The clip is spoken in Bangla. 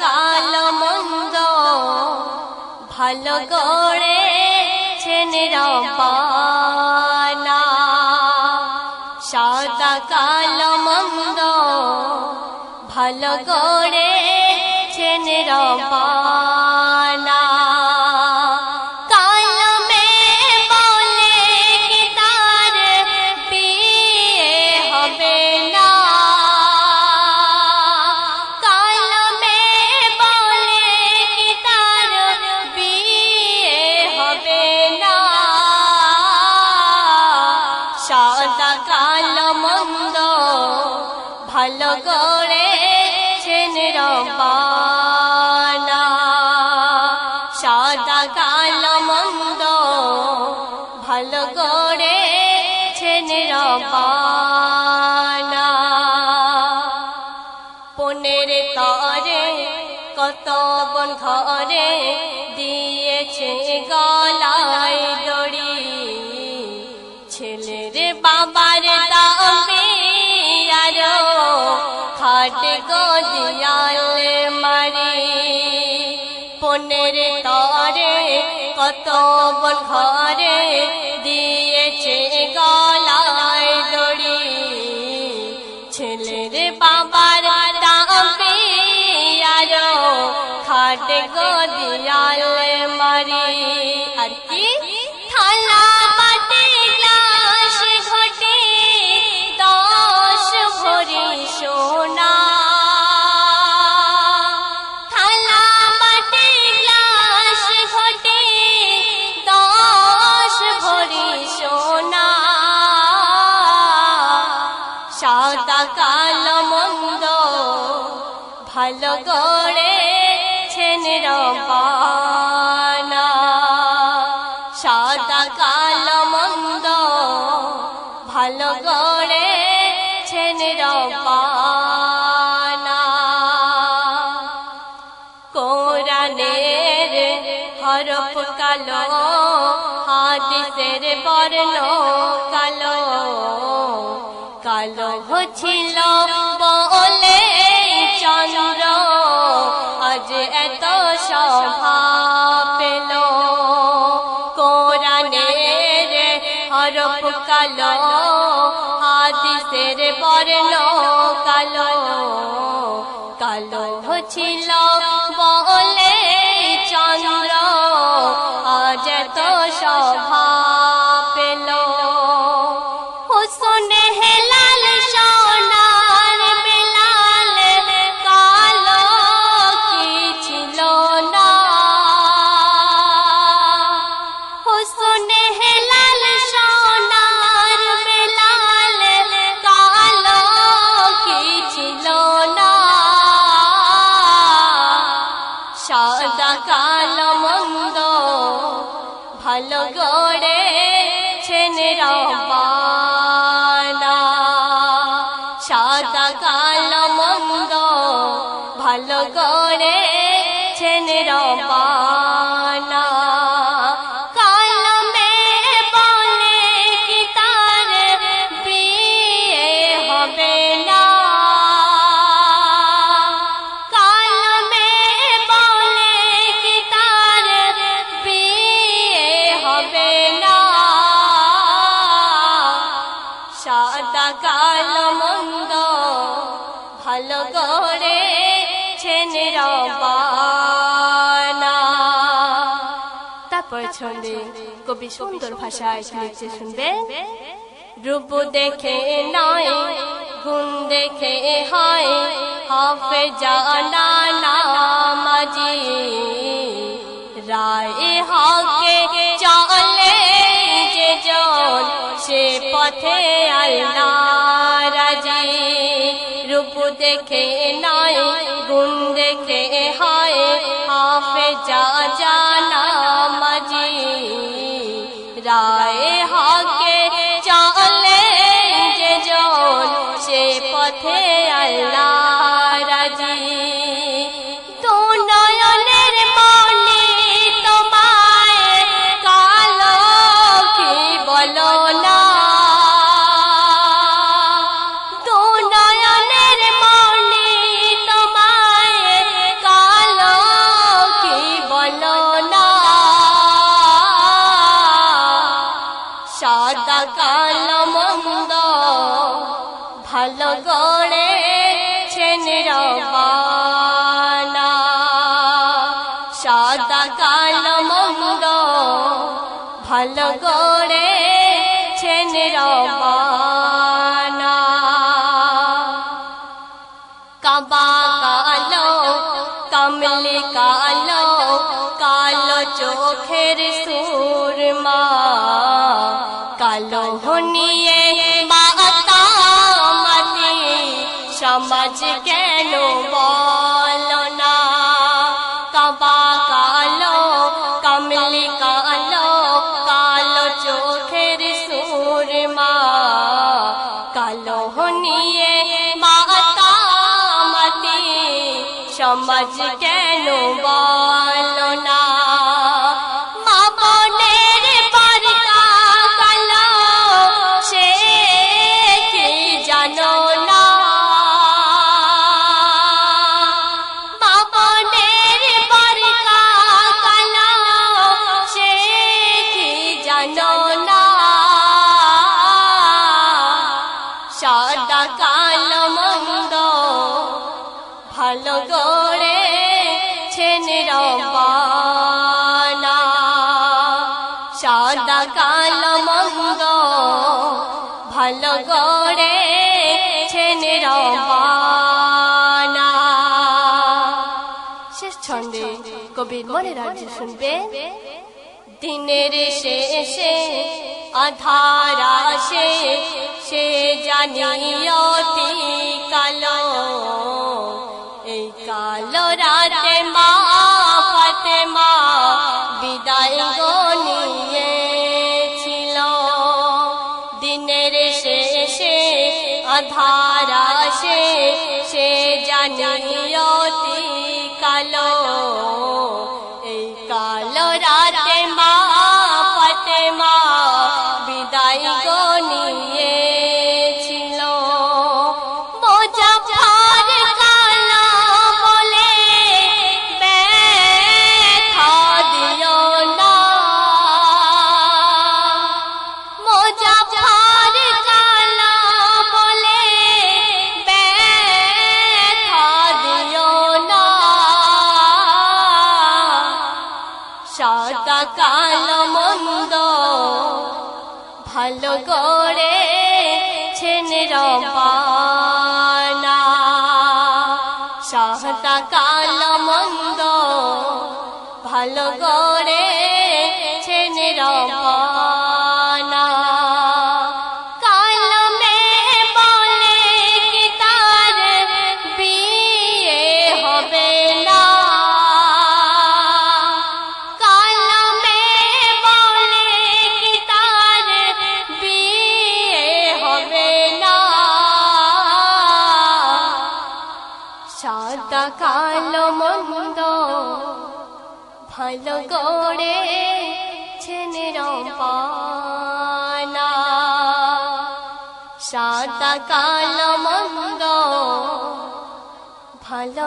কালো মন্দ ভালো করে রবানা সাদা কালো মন্দ ভালো করে রবানা করেছেন রব্বানা। সাদা কালো মন্দ ভালো করেছেন রব্বানা। পনেরো তরে কত বন ঘরে দিয়েছে গলায় বন ঘরে দিয়েছে গলায় দড়ি। ছেলের বাবার দামে আরও খাট গদিয়াল মারি। আর কি? সাদা কালো মন্দ। ভালো করেছেন রব্বানা সাদা কালো মন্দ। ভালো করেছেন রব্বানা কোরআনের হরফ কালো, হাদিসের বর্ণ কালো। কালো হচ্ছিল বলে চন্দ্র। আজ এত সভা পেল। কোরআনের হরফ কালো, হাদিসের বর্ণ কালো। কালো হচ্ছিল বলে চন্দ্র। আজ এত সভা el ala. ভালো করে ছেন রবানা তারপর ছন্দে কবি সুন্দর ভাষায় লিখছে শুনবে রূপ দেখে নয়, গুণ দেখে হয় হাফে জানা নামাজি রায় হকে চলে যে জন, সে পথে আল্লাহ রূপ দেখে নাই গুণ দেখে হায় হাফে যা জানা কালো মন্দ ভালো গড়ে রবানা। সাদা কালো মন্দ, ভালো গড়ে রবানা। কাবা কালো, কমলে কালো কালো চোখের সুরমা কালো হনিয়ে মাতা মাতি সমাজ কেন বলো না কাবা কালো, কমলে কালো কালো চোখের সুরমা। কালো হনিয়ে মাতা মাতি সমাজ কেন বলো না সাদা কালো মন্দ, ভালো গড়ে ছেন শেষ ছন্দে কবির মনে রাজ্য শুনবে। দিনের শেষে আধার আসে, সে জানিয়তি কালো। আধার আসে সে জানিয়তি কালো এই কালো সাদা কালো মন্দ ভালো করে ছেন রবানা। সাদা কালো মন্দ ভালো করে ছেন রবানা। ভালো করে ছেনের পানা। সাদা কালো মঙ্গ ভালো